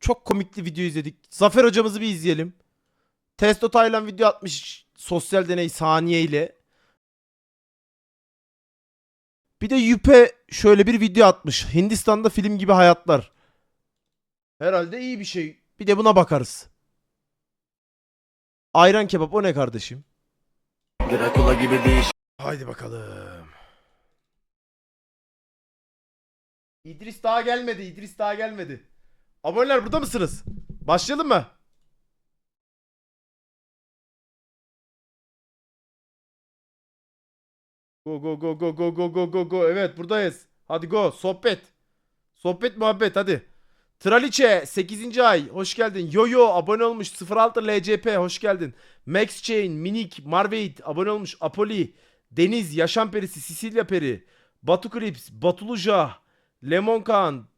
Çok komikli video izledik. Zafer hocamızı bir izleyelim. Testo Taylan video atmış sosyal deney saniye ile. Bir de Yüpe şöyle bir video atmış. Hindistan'da film gibi hayatlar. Herhalde iyi bir şey. Bir de buna bakarız. Ayran kebap o ne kardeşim? Drakula gibi değiş. Haydi bakalım. İdris daha gelmedi. İdris daha gelmedi. Aboneler burada mısınız? Başlayalım mı? Go go go go go go go go go. Evet buradayız. Hadi go. Sohbet. Sohbet muhabbet hadi. Traliçe 8. ay hoş geldin. Yoyo abone olmuş 06 LCP hoş geldin. Max Chain, Minik, Marveit abone olmuş. Apoli, Deniz, Yaşam Perisi, Sicilya Peri, Batu Clips, Batuluja, Lemon Kaan,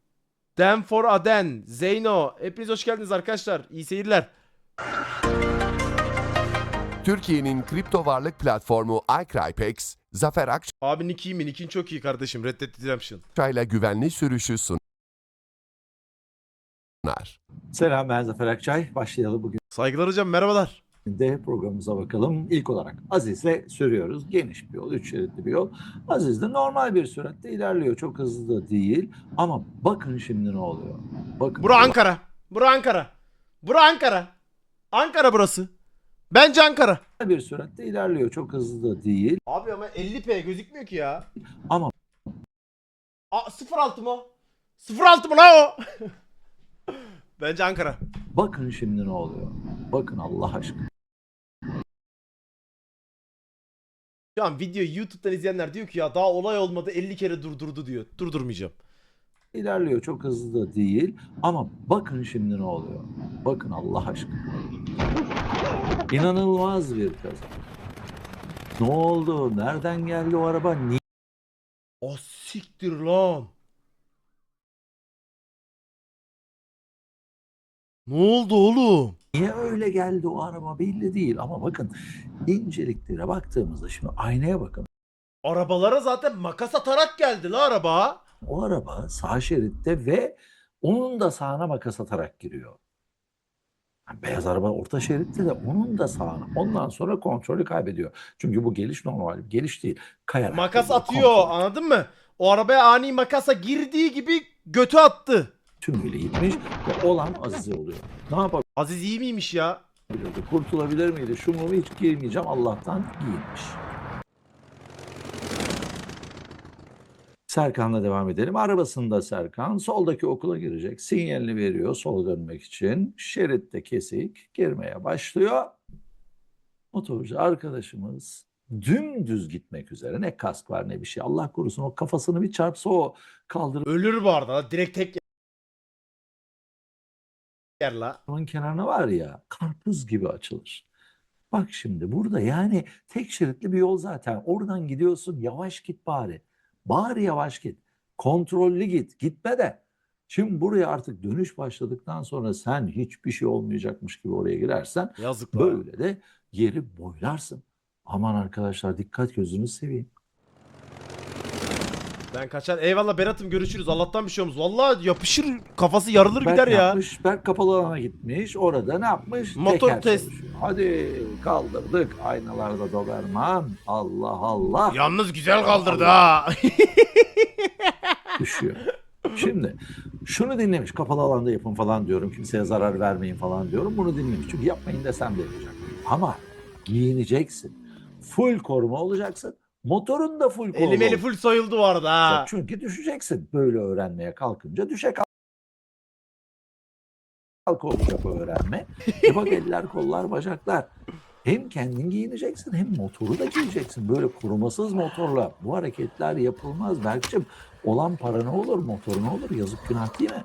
Dan for Aden, Zeyno. Hepiniz hoş geldiniz arkadaşlar. İyi seyirler. Türkiye'nin kripto varlık platformu iCrypex, Zafer Abi Nick iyi mi? Nick'in çok iyi kardeşim. Red Dead Redemption. Akçay'la güvenli sürüşü sunar. Selam ben Zafer Akçay. Başlayalım bugün Saygılar hocam merhabalar. De programımıza bakalım. İlk olarak Aziz'le sürüyoruz. Geniş bir yol, üç şeritli bir yol. Aziz de normal bir süratte ilerliyor. Çok hızlı da değil. Ama bakın şimdi ne oluyor. Bakın. Bura Ankara. Bura Ankara. Bura Ankara. Ankara burası. Bence Ankara. Normal bir süratte ilerliyor. Çok hızlı da değil. Abi ama 50p gözükmüyor ki ya. Ama Aa 06 mı o? 06 mı lan o? Bence Ankara. bakın şimdi ne oluyor. Bakın Allah aşkına. Şu an videoyu YouTube'dan izleyenler diyor ki ya daha olay olmadı 50 kere durdurdu diyor. Durdurmayacağım. ilerliyor. Çok hızlı da değil. Ama bakın şimdi ne oluyor. Bakın Allah aşkına. İnanılmaz bir kaza. Ne oldu? Nereden geldi o araba? Niye O siktir lan. Ne oldu oğlum? Niye öyle geldi o araba belli değil ama bakın inceliklere baktığımızda şimdi aynaya bakın. Arabalara zaten makas atarak geldi la araba. O araba sağ şeritte ve onun da sağına makas atarak giriyor. Yani beyaz araba orta şeritte de onun da sağına. Ondan sonra kontrolü kaybediyor. Çünkü bu geliş normal bir geliş değil. Kayarak Makas atıyor kontrol anladın mı? O arabaya ani makasa girdiği gibi götü attı. Tümüyle gitmiş ve olan Azize oluyor. Ne yapabilirdi? Aziz iyi miymiş ya? Kurtulabilir miydi? Şu mu hiç girmeyeceğim. Allah'tan giyinmiş. Serkan'la devam edelim. Arabasında Serkan soldaki okula girecek. Sinyalini veriyor sola dönmek için. Şeritte kesik girmeye başlıyor. Motorcu arkadaşımız dümdüz gitmek üzere. Ne kask var ne bir şey. Allah korusun o kafasını bir çarpsa o kaldırır. Ölür bu arada. Direkt tek yer la. Onun kenarına var ya karpuz gibi açılır. Bak şimdi burada yani tek şeritli bir yol zaten. Oradan gidiyorsun yavaş git bari. Bari yavaş git. Kontrollü git. Gitme de. Şimdi buraya artık dönüş başladıktan sonra sen hiçbir şey olmayacakmış gibi oraya girersen Yazık la. böyle de yeri boylarsın. Aman arkadaşlar dikkat gözünü seveyim. Ben kaçar. Eyvallah Berat'ım görüşürüz. Allah'tan bir şey olmaz. Vallahi yapışır kafası yarılır Berk gider ne ya. yapmış? Berk kapalı alana gitmiş. Orada ne yapmış? Motor Teker test. çalışıyor. Hadi kaldırdık. Aynalarda Doberman. Allah Allah. Yalnız güzel kaldırdı ha. düşüyor. Şimdi şunu dinlemiş. Kapalı alanda yapın falan diyorum. Kimseye zarar vermeyin falan diyorum. Bunu dinlemiş. Çünkü yapmayın desem de yapacak. Ama giyineceksin. Full koruma olacaksın. Motorun da full koruma Elim eli full soyuldu bu arada ha. Çünkü düşeceksin. Böyle öğrenmeye kalkınca düşe kalk. Kalk olacak öğrenme. E bak eller, kollar, bacaklar. Hem kendin giyineceksin hem motoru da giyeceksin. Böyle korumasız motorla bu hareketler yapılmaz Berk'cim. Olan para ne olur, motor ne olur? Yazık günah değil mi?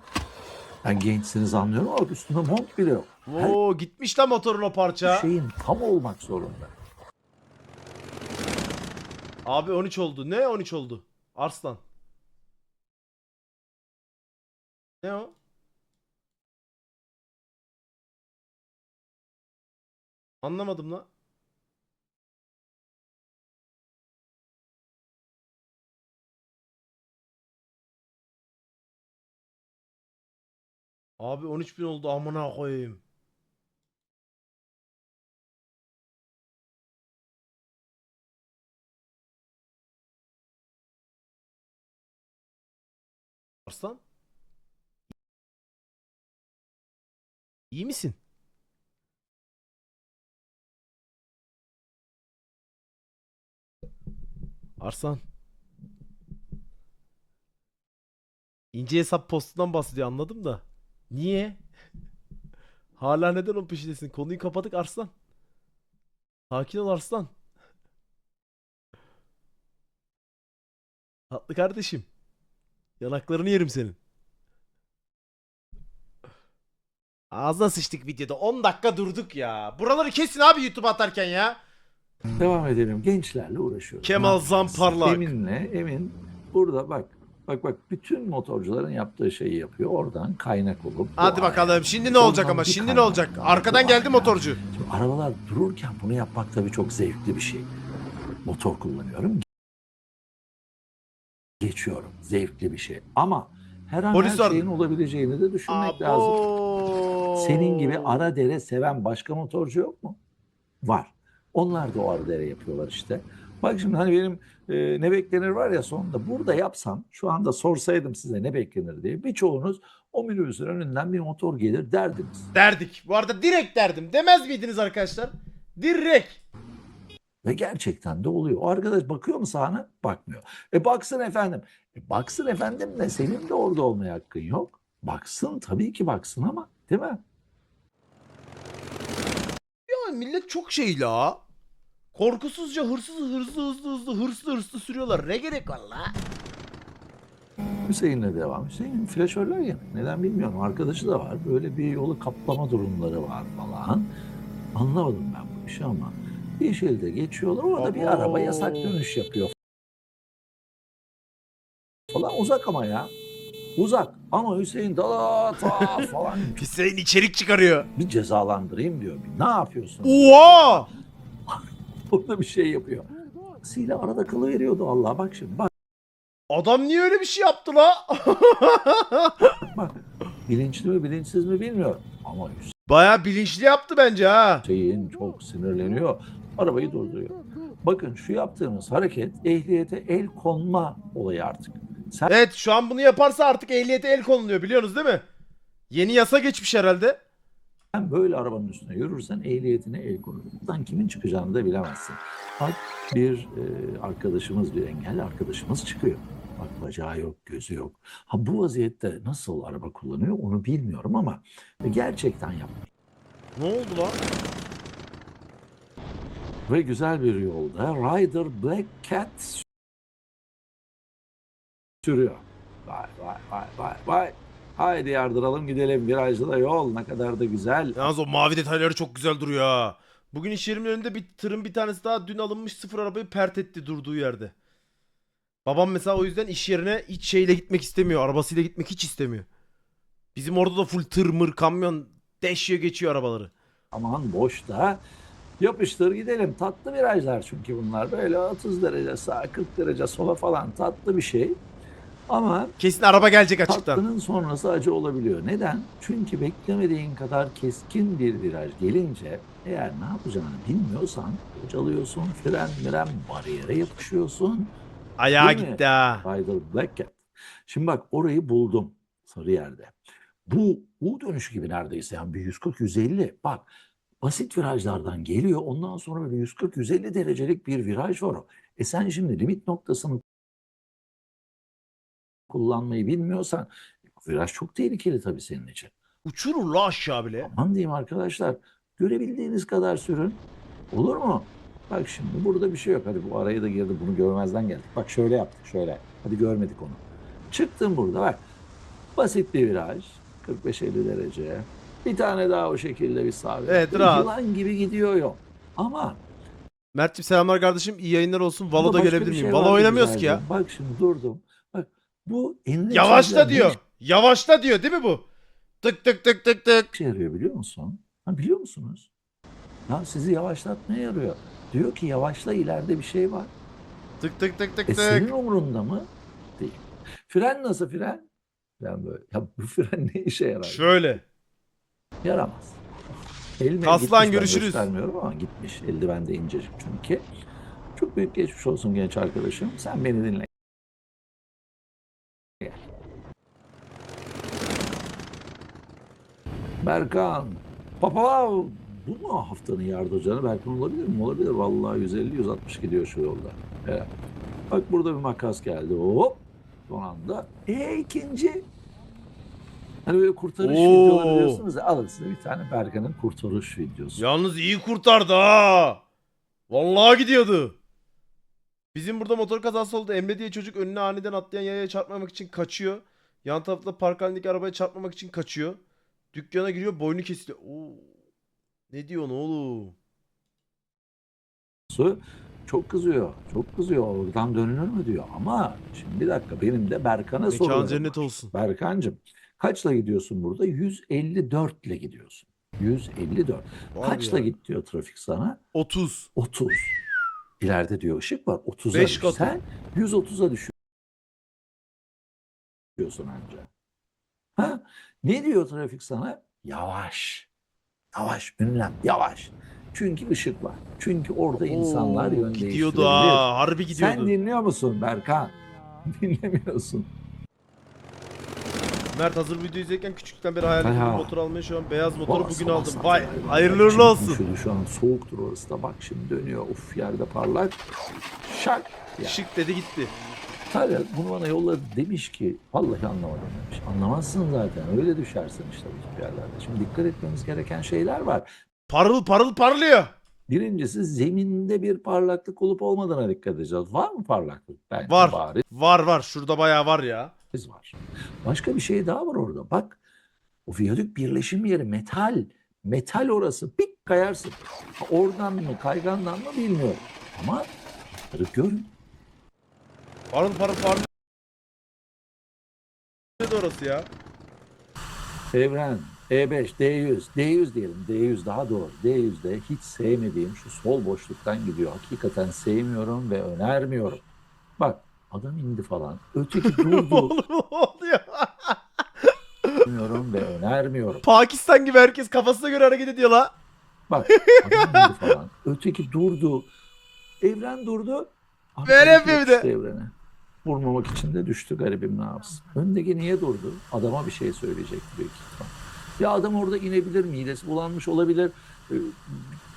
Ben gençsiniz anlıyorum ama üstünde mont bile yok. Her Oo gitmiş lan motorun o parça. şeyin tam olmak zorunda. Abi 13 oldu. Ne 13 oldu? Arslan. Ne o? Anlamadım lan. Abi 13 bin oldu amına koyayım. Arslan? İyi misin? Arslan. İnce hesap postundan bahsediyor anladım da. Niye? Hala neden o peşindesin? Konuyu kapadık Arslan. Sakin ol Arslan. Tatlı kardeşim. Yanaklarını yerim senin. Ağzına sıçtık videoda. 10 dakika durduk ya. Buraları kesin abi YouTube atarken ya. Devam edelim. Gençlerle uğraşıyoruz. Kemal? Zamparlak. Emin'le Emin burada bak bak bak bütün motorcuların yaptığı şeyi yapıyor. Oradan kaynak olup. Hadi bakalım. Şimdi ne olacak ama? Şimdi ne olacak? Arkadan geldi motorcu. Şimdi arabalar dururken bunu yapmak tabii çok zevkli bir şey. Motor kullanıyorum. Geçiyorum. Zevkli bir şey. Ama her an Polis her var. şeyin olabileceğini de düşünmek lazım. Senin gibi ara dere seven başka motorcu yok mu? Var. Onlar da o ara dere yapıyorlar işte. Bak şimdi hani benim e, ne beklenir var ya sonunda burada yapsam şu anda sorsaydım size ne beklenir diye birçoğunuz o minibüsün önünden bir motor gelir derdiniz. Derdik. Bu arada direkt derdim. Demez miydiniz arkadaşlar? Direkt. Ve gerçekten de oluyor. O arkadaş bakıyor mu sahne? Bakmıyor. E baksın efendim. E baksın efendim de senin de orada olmaya hakkın yok. Baksın tabii ki baksın ama değil mi? Ya millet çok şey la. Korkusuzca hırsız hırsız hızlı hızlı hırslı hırslı sürüyorlar. Ne gerek var la? Hüseyin'le devam. Hüseyin flaşörler ya. Neden bilmiyorum. Arkadaşı da var. Böyle bir yolu kaplama durumları var falan. Anlamadım ben bu işi ama. Yeşilde geçiyorlar. Orada bir araba yasak dönüş yapıyor. Falan uzak ama ya. Uzak. Ama Hüseyin da ta falan Hüseyin içerik çıkarıyor. bir cezalandırayım diyor. Bir, ne yapıyorsun? Oha! Burada bir şey yapıyor. Sile arada kalıveriyordu Allah. Bak şimdi bak Adam niye öyle bir şey yaptı la? bak. Bilinçli mi bilinçsiz mi bilmiyorum. Ama Baya bilinçli yaptı bence ha. Hüseyin çok sinirleniyor. Arabayı durduruyor. Bakın şu yaptığımız hareket ehliyete el konma olayı artık. Sen Evet şu an bunu yaparsa artık ehliyete el konuluyor biliyorsunuz değil mi? Yeni yasa geçmiş herhalde. böyle arabanın üstüne yürürsen ehliyetine el konur. Buradan kimin çıkacağını da bilemezsin. Bak bir e, arkadaşımız, bir engelli arkadaşımız çıkıyor. Bak bacağı yok, gözü yok. Ha bu vaziyette nasıl araba kullanıyor onu bilmiyorum ama gerçekten yapmış. Ne oldu lan? Ve güzel bir yolda Rider Black Cat sürüyor. Vay vay vay vay vay. Haydi yardıralım gidelim virajlı da yol ne kadar da güzel. Yalnız o mavi detayları çok güzel duruyor ha. Bugün iş yerimin önünde bir tırın bir tanesi daha dün alınmış sıfır arabayı pert etti durduğu yerde. Babam mesela o yüzden iş yerine hiç şeyle gitmek istemiyor. Arabasıyla gitmek hiç istemiyor. Bizim orada da full tır mır kamyon deşiyor geçiyor arabaları. Aman boşta yapıştır gidelim. Tatlı virajlar çünkü bunlar böyle 30 derece sağa 40 derece sola falan tatlı bir şey. Ama Kesin araba gelecek açıktan. tatlının sonrası acı olabiliyor. Neden? Çünkü beklemediğin kadar keskin bir viraj gelince eğer ne yapacağını bilmiyorsan bocalıyorsun, fren miren bariyere yapışıyorsun. Ayağa Değil mi? gitti ha. Rider Black Cat. Şimdi bak orayı buldum Sarıyer'de. Bu U dönüşü gibi neredeyse yani bir 140-150. Bak basit virajlardan geliyor. Ondan sonra böyle 140-150 derecelik bir viraj var o. E sen şimdi limit noktasını kullanmayı bilmiyorsan viraj çok tehlikeli tabii senin için. Uçurur la aşağı bile. Aman diyeyim arkadaşlar görebildiğiniz kadar sürün. Olur mu? Bak şimdi burada bir şey yok. Hadi bu araya da girdi bunu görmezden geldik. Bak şöyle yaptık şöyle. Hadi görmedik onu. Çıktım burada bak. Basit bir viraj. 45-50 derece. Bir tane daha o şekilde bir sabit. Evet, rahat. Yılan gibi gidiyor yol. Ama Mert'ciğim selamlar kardeşim. İyi yayınlar olsun. Valo'da başka gelebilir bir miyim? şey Valo vardı oynamıyoruz ki ya. Bak şimdi durdum. Bak bu enine Yavaşla çekilen diyor. Yavaşla diyor değil mi bu? Tık tık tık tık tık. işe yarıyor biliyor musun? Ha, biliyor musunuz? Ya sizi yavaşlatmaya yarıyor. Diyor ki yavaşla ileride bir şey var. Tık tık tık tık E senin tık. umurunda mı? Değil. Fren nasıl fren? Ben böyle. Ya bu fren ne işe yarar? Şöyle. Yaramaz. Elime Aslan, görüşürüz. göstermiyorum ama gitmiş. Eldiven de incecik çünkü. Çok büyük geçmiş olsun genç arkadaşım. Sen beni dinle. Gel. Berkan. Papa bu mu haftanın yardımcıları? Berkan olabilir mi? Olabilir. Vallahi 150-160 gidiyor şu yolda. Evet. Bak burada bir makas geldi. Hop. Son anda. E ikinci. Hani böyle kurtarış Oo. videoları biliyorsunuz ya. Alın size bir tane Berkan'ın kurtarış videosu. Yalnız iyi kurtardı ha. Vallahi gidiyordu. Bizim burada motor kazası oldu. Emre diye çocuk önüne aniden atlayan yayaya çarpmamak için kaçıyor. Yan tarafta park halindeki arabaya çarpmamak için kaçıyor. Dükkana giriyor boynu kesiliyor. Oo. Ne diyorsun oğlum? Çok kızıyor. Çok kızıyor. Oradan dönülür mü diyor. Ama şimdi bir dakika benim de Berkan'a Mekan soruyorum. cennet olsun. Berkancığım kaçla gidiyorsun burada? 154 ile gidiyorsun. 154. Var Kaçla ya. git diyor trafik sana? 30. 30. İleride diyor ışık var. 30'a Beş katı. Sen 130'a düşüyorsun anca. Ha? Ne diyor trafik sana? Yavaş. Yavaş. Ünlem. Yavaş. Çünkü ışık var. Çünkü orada insanlar yön Gidiyordu değiştirebilir. ha. Harbi gidiyordu. Sen dinliyor musun Berkan? Dinlemiyorsun. Mert hazır video izlerken küçükten beri hayal ettiğim motor almayı şu an beyaz motoru Bas, bugün aldım. Vay hayırlı uğurlu olsun. Şu an soğuktur orası da bak şimdi dönüyor. Uf yerde parlak. Şak. Ya. Şık dedi gitti. Tabii bunu bana yolladı demiş ki vallahi anlamadım demiş. Anlamazsın zaten öyle düşersin işte bu yerlerde. Şimdi dikkat etmemiz gereken şeyler var. Parıl parıl parlıyor. Birincisi zeminde bir parlaklık olup olmadığına dikkat edeceğiz. Var mı parlaklık? Bence Var. bariz Var var şurada bayağı var ya. Var. Başka bir şey daha var orada. Bak o viyadük birleşim yeri metal. Metal orası. Pik kayarsın. Oradan mı kaygandan mı bilmiyorum. Ama görün. Parıl parıl parlıyor. Ne orası ya? Evren, E5, D100, D100 diyelim. D100 daha doğru. D100'de hiç sevmediğim şu sol boşluktan gidiyor. Hakikaten sevmiyorum ve önermiyorum. Bak adam indi falan. Öteki durdu. Oğlum ne oluyor? Sevmiyorum ve önermiyorum. Pakistan gibi herkes kafasına göre hareket ediyor la. Bak adam indi falan. Öteki durdu. Evren durdu. Abi Böyle yapıyor bir de. yapıştı Evrene. Vurmamak için de düştü garibim ne yapsın. Öndeki niye durdu? Adama bir şey söyleyecekti büyük ihtimal. Ya adam orada inebilir, midesi bulanmış olabilir, e,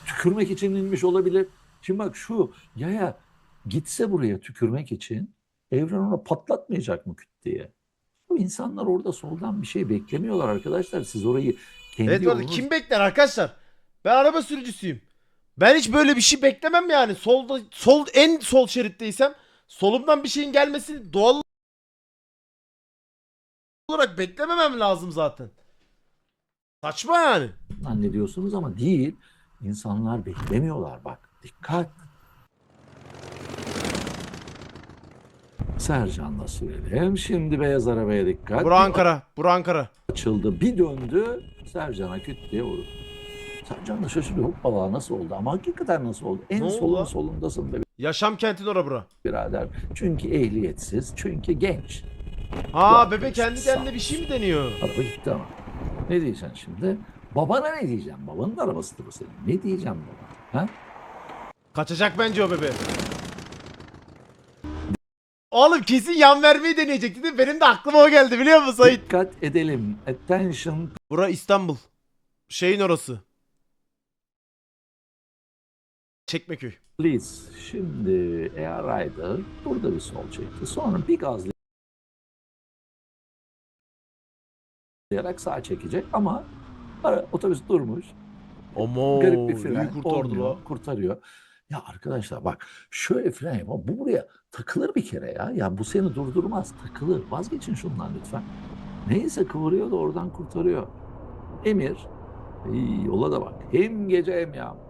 tükürmek için inmiş olabilir. Şimdi bak şu yaya gitse buraya tükürmek için evren ona patlatmayacak mı küt diye. Bu insanlar orada soldan bir şey beklemiyorlar arkadaşlar. Siz orayı kendi Evet bu arada yolunuz- kim bekler arkadaşlar? Ben araba sürücüsüyüm. Ben hiç böyle bir şey beklemem yani. Solda sol en sol şeritteysem solumdan bir şeyin gelmesini doğal olarak beklememem lazım zaten. Saçma yani. zannediyorsunuz ama değil. İnsanlar beklemiyorlar bak. Dikkat. Sercan'la sürelim. Şimdi beyaz arabaya dikkat. Bura Ankara. Bura Ankara. Açıldı. Bir döndü. Sercan'a küt diye vurdu. Sercan da şaşırıyor. Hoppala nasıl oldu? Ama hakikaten nasıl oldu? En Ne oldu solun lan? solundasın be Yaşam kentin ora bura. birader. Çünkü ehliyetsiz. Çünkü genç. Ha bebe kendi kendine bir şey mi deniyor? Araba gitti ama. Ne diyeceksin şimdi? Babana ne diyeceğim? Babanın arabasıdır bu senin. Ne diyeceğim baba? Ha? Kaçacak bence o bebe. Oğlum kesin yan vermeyi deneyecekti değil mi? Benim de aklıma o geldi biliyor musun Sait? Dikkat edelim. Attention Bura İstanbul. Şeyin orası. Çekmeköy. please. Şimdi Air Rider burada bir sol çekti. Sonra bir gazlayarak sağa çekecek ama ara, otobüs durmuş. Ama Garip bir fren. iyi kurtardı olmuyor, la. kurtarıyor. Ya arkadaşlar bak şöyle fren yap. Bu buraya takılır bir kere ya. Ya bu seni durdurmaz. Takılır. Vazgeçin şundan lütfen. Neyse kıvırıyor da oradan kurtarıyor. Emir iyi, yola da bak. Hem gece hem yağmur.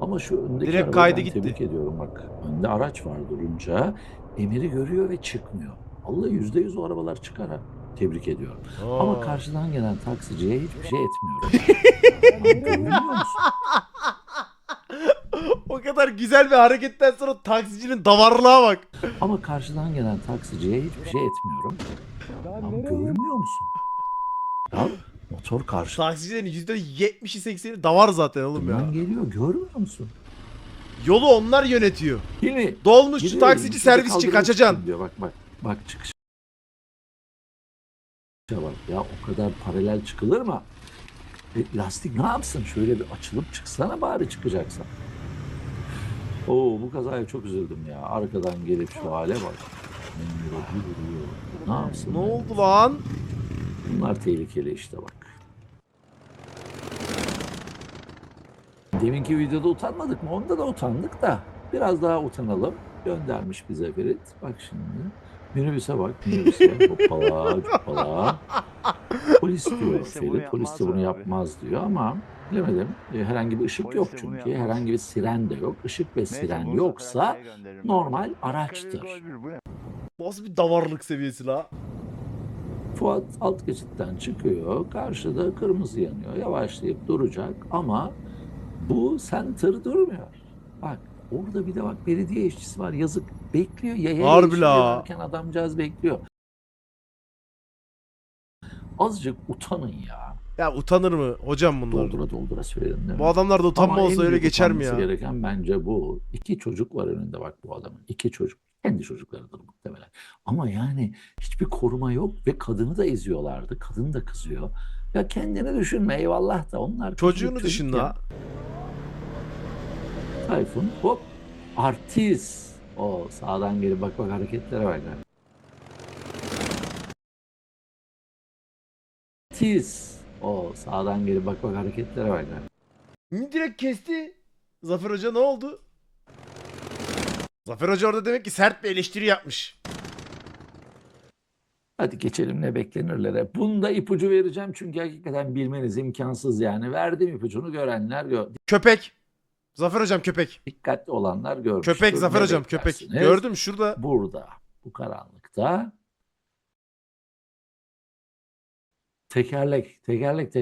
Ama şu öndeki Direkt kaydı gitti. Tebrik ediyorum bak. Önde araç var durunca. Emir'i görüyor ve çıkmıyor. Allah yüzde yüz o arabalar çıkar ha. Tebrik ediyorum. Ama Aa. karşıdan gelen taksiciye hiçbir şey etmiyorum. Görüyor musun? O kadar güzel bir hareketten sonra taksicinin davarlığa bak. Ama karşıdan gelen taksiciye hiçbir şey etmiyorum. Lan görmüyor musun? Ya motor karşı. Taksicilerin %70'i 80'i davar zaten oğlum ya. Bundan geliyor görmüyor musun? Yolu onlar yönetiyor. Yine Dolmuşçu, Gidiyorum, taksici, sizi servisçi kaldırmak kaçacaksın. Diyor. Bak bak bak çıkış. bak ya o kadar paralel çıkılır mı? E, lastik ne yapsın? Şöyle bir açılıp çıksana bari çıkacaksan. Oo bu kazaya çok üzüldüm ya. Arkadan gelip şu hale bak. Ne yapsın? Ne oldu lan? Bunlar tehlikeli işte bak. Deminki videoda utanmadık mı? Onda da utandık da. Biraz daha utanalım. Göndermiş bize Ferit. Bak şimdi. Minibüse bak. Minibüse. Hoppala hoppala. Polis diyor Ferit. Polis de yapmaz bunu abi. yapmaz diyor ama bilemedim. E, Herhangi bir ışık Polis yok çünkü. Herhangi bir siren de yok. Işık ve Neyse, siren yoksa normal araçtır. Nasıl bir davarlık seviyesi la? Fuat alt geçitten çıkıyor. Karşıda kırmızı yanıyor. Yavaşlayıp duracak ama bu center durmuyor. Bak orada bir de bak belediye işçisi var. Yazık bekliyor. Yaya Harbi la. adamcağız bekliyor. Azıcık utanın ya. Ya utanır mı hocam bunlar? Doldura doldura söyledim değil mi? Bu adamlarda utanma Ama en olsa öyle büyük geçer mi utanması ya? gereken bence bu. İki çocuk var önünde bak bu adamın. İki çocuk. Kendi çocuklarıdır muhtemelen. Ama yani hiçbir koruma yok ve kadını da eziyorlardı. Kadın da kızıyor. Ya kendini düşünme eyvallah da onlar Çocuğunu küçük düşün çocuk ya. la. Tayfun hop artist. O sağdan gelip bak bak hareketlere bak. Lan. Artist. O sağdan gelip bak bak hareketlere bak. Direkt kesti. Zafer Hoca ne oldu? Zafer Hoca orada demek ki sert bir eleştiri yapmış. Hadi geçelim ne beklenirlere. Bunda ipucu vereceğim çünkü hakikaten bilmeniz imkansız yani. Verdim ipucunu görenler gör. Köpek. Zafer Hocam köpek. Dikkatli olanlar görmüştür. Köpek Zafer Ne Hocam köpek. Gördüm şurada. Burada bu karanlıkta tekerlek tekerlek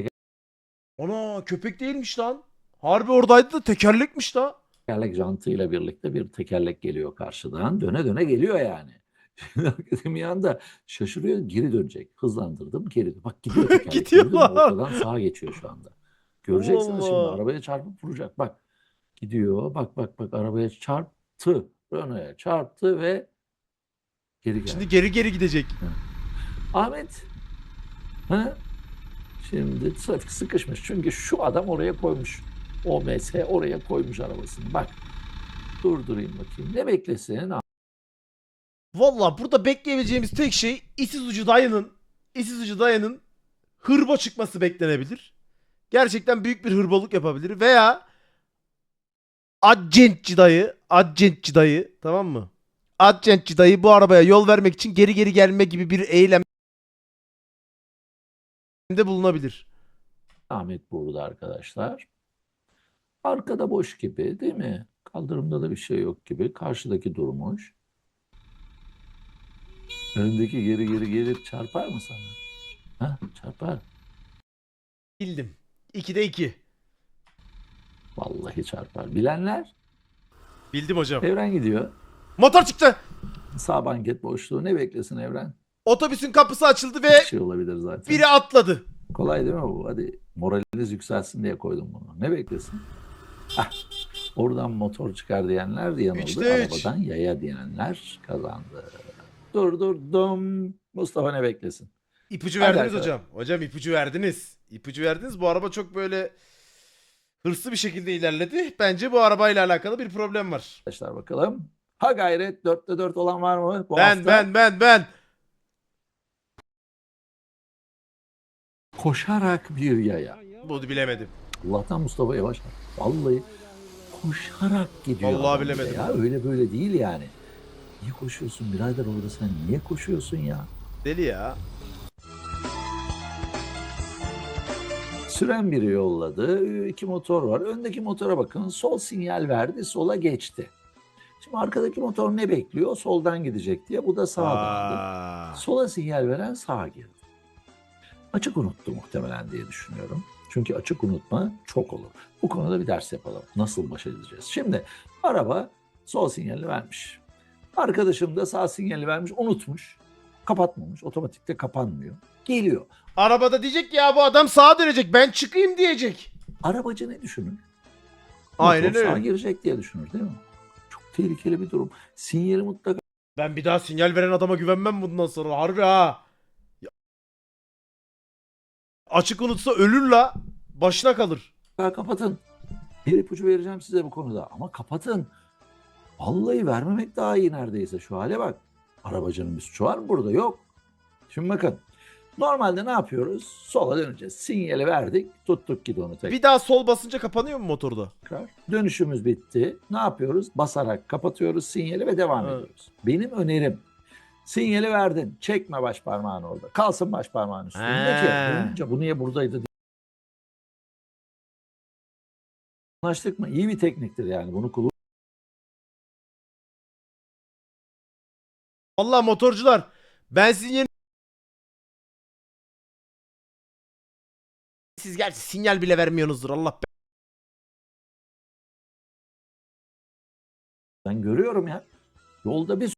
Ana köpek değilmiş lan. Harbi oradaydı da tekerlekmiş la. tekerlek jantıyla birlikte bir tekerlek geliyor karşıdan. Döne döne geliyor yani. Şimdi bir anda şaşırıyor geri dönecek. Hızlandırdım geri dön. Bak gidiyor tekerlek. Gidiyor Gördün mü? Ortadan sağa geçiyor şu anda. Göreceksiniz şimdi arabaya çarpıp vuracak. Bak gidiyor. Bak bak bak arabaya çarptı. Renault'a çarptı ve geri geldi. Şimdi geri geri gidecek. Ahmet. Ha? Şimdi trafik sıkışmış. Çünkü şu adam oraya koymuş. OMS oraya koymuş arabasını. Bak. Durdurayım bakayım. Ne beklesin? Valla burada bekleyebileceğimiz tek şey Isuzu dayının Isuzu dayının hırba çıkması beklenebilir. Gerçekten büyük bir hırbalık yapabilir veya Adcentçi dayı, Adcentçi dayı tamam mı? Adcentçi dayı bu arabaya yol vermek için geri geri gelme gibi bir eylemde bulunabilir. Ahmet burada arkadaşlar. Arkada boş gibi değil mi? Kaldırımda da bir şey yok gibi. Karşıdaki durmuş. Öndeki geri geri gelip çarpar mı sana? Ha, çarpar. Bildim. 2'de 2. Vallahi çarpar. Bilenler Bildim hocam. Evren gidiyor. Motor çıktı. Sağ banket boşluğu. Ne beklesin Evren? Otobüsün kapısı açıldı ve Bir şey olabilir zaten. biri atladı. Kolay değil mi bu? Hadi moraliniz yükselsin diye koydum bunu. Ne beklesin? Ah, oradan motor çıkar diyenler yanıldı. Üçte üç. Arabadan yaya diyenler kazandı. Durdurdum. Mustafa ne beklesin? İpucu Hadi verdiniz arkadaşlar. hocam. Hocam ipucu verdiniz. İpucu verdiniz. Bu araba çok böyle hırslı bir şekilde ilerledi. Bence bu arabayla alakalı bir problem var. Arkadaşlar bakalım. Ha gayret. Dörtte dört olan var mı? Bu ben hafta? ben ben ben. Koşarak bir yaya. Bunu bilemedim. Allah'tan Mustafa yavaş. Vallahi koşarak gidiyor. Vallahi bilemedim. Ya öyle böyle değil yani. Niye koşuyorsun birader orada sen? Niye koşuyorsun ya? Deli ya. Süren biri yolladı. İki motor var. Öndeki motora bakın. Sol sinyal verdi. Sola geçti. Şimdi arkadaki motor ne bekliyor? Soldan gidecek diye. Bu da sağa döndü. Sola sinyal veren sağa girdi. Açık unuttu muhtemelen diye düşünüyorum. Çünkü açık unutma çok olur. Bu konuda bir ders yapalım. Nasıl baş edeceğiz? Şimdi araba sol sinyali vermiş. Arkadaşım da sağ sinyali vermiş, unutmuş. Kapatmamış. Otomatikte kapanmıyor. Geliyor. Arabada diyecek ki ya bu adam sağa dönecek ben çıkayım diyecek. Arabacı ne düşünür? Aynen Motor sağa öyle. girecek diye düşünür değil mi? Çok tehlikeli bir durum. Sinyali mutlaka Ben bir daha sinyal veren adama güvenmem bundan sonra harbi ha. Ya- Açık unutsa ölür la. Başına kalır. kapatın. Bir ipucu vereceğim size bu konuda ama kapatın. Vallahi vermemek daha iyi neredeyse. Şu hale bak. Arabacının bir suçu var mı burada? Yok. Şimdi bakın. Normalde ne yapıyoruz? Sola döneceğiz. Sinyali verdik. Tuttuk gidonu tekrar. Bir daha sol basınca kapanıyor mu motorda? Dönüşümüz bitti. Ne yapıyoruz? Basarak kapatıyoruz sinyali ve devam Evet. ediyoruz. Benim önerim sinyali verdin. Çekme baş parmağını orada. Kalsın baş parmağın üstünde ki. Bu niye buradaydı diye. Anlaştık mı? İyi bir tekniktir yani. Bunu kullan. Vallahi motorcular ben sizin yerine siz gerçi sinyal bile vermiyorsunuzdur Allah be- Ben görüyorum ya. Yolda bir